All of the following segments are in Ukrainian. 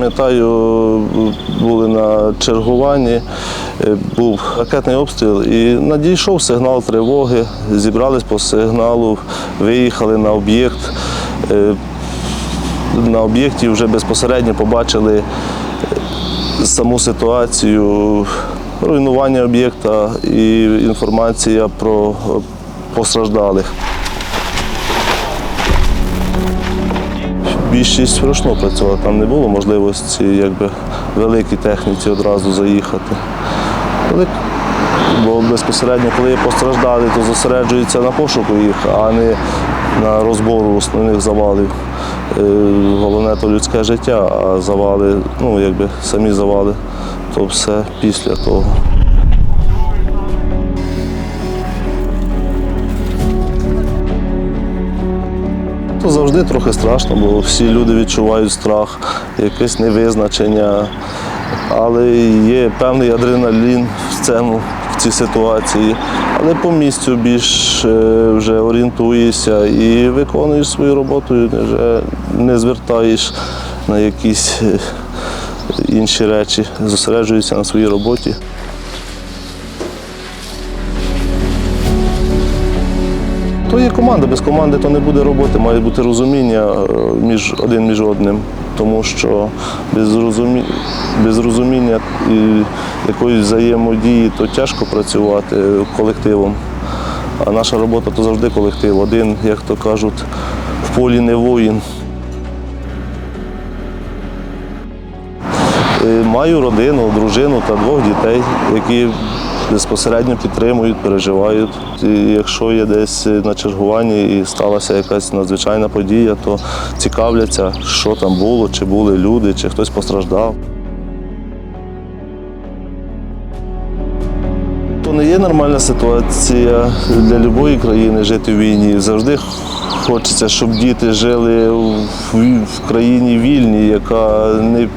пам'ятаю, були на чергуванні, е, був ракетний обстріл і надійшов сигнал тривоги. Зібрались по сигналу, виїхали на об'єкт. Е, На об'єкті вже безпосередньо побачили саму ситуацію, руйнування об'єкта і інформація про е, постраждалих. Більшість вручну працювала, там не було можливості якби, великій техніці одразу заїхати. Бо безпосередньо, коли є постраждалі, то зосереджуються на пошуку їх, а не на розбору основних завалів. Е, Головне то людське життя, а завали, ну якби самі завали, то все після того. То завжди трохи страшно, бо всі люди відчувають страх, якесь невизначення, але є певний адреналін в цьому, в цій ситуації. Але по місцю більш е, вже орієнтуєшся і виконуєш свою роботу, і вже не звертаєш на якісь е, інші речі, зосереджуєшся на своїй роботі. То є команда, без команди то не буде роботи, має бути розуміння е, між один між одним. Тому що без, розумі... без розуміння і якоїсь взаємодії то тяжко працювати колективом. А наша робота то завжди колектив. Один, як то кажуть, в полі не воїн. Е, Маю родину, дружину та двох дітей, які безпосередньо підтримують, переживають. І якщо є десь на чергуванні і сталася якась надзвичайна подія, то цікавляться, що там було, чи були люди, чи хтось постраждав. То не є нормальна ситуація для будь-якої країни жити в війні. Завжди хочеться, щоб діти жили в, країні вільній, яка не,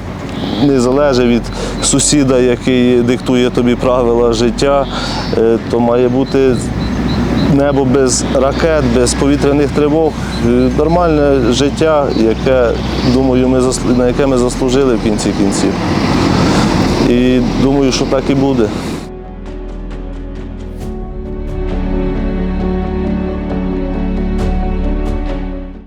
не залежить від сусіда, який диктує тобі правила життя. Е, То має бути небо без ракет, без повітряних тривог. Е, Нормальне життя, яке, думаю, ми на яке ми заслужили в кінці кінців. І думаю, що так і буде.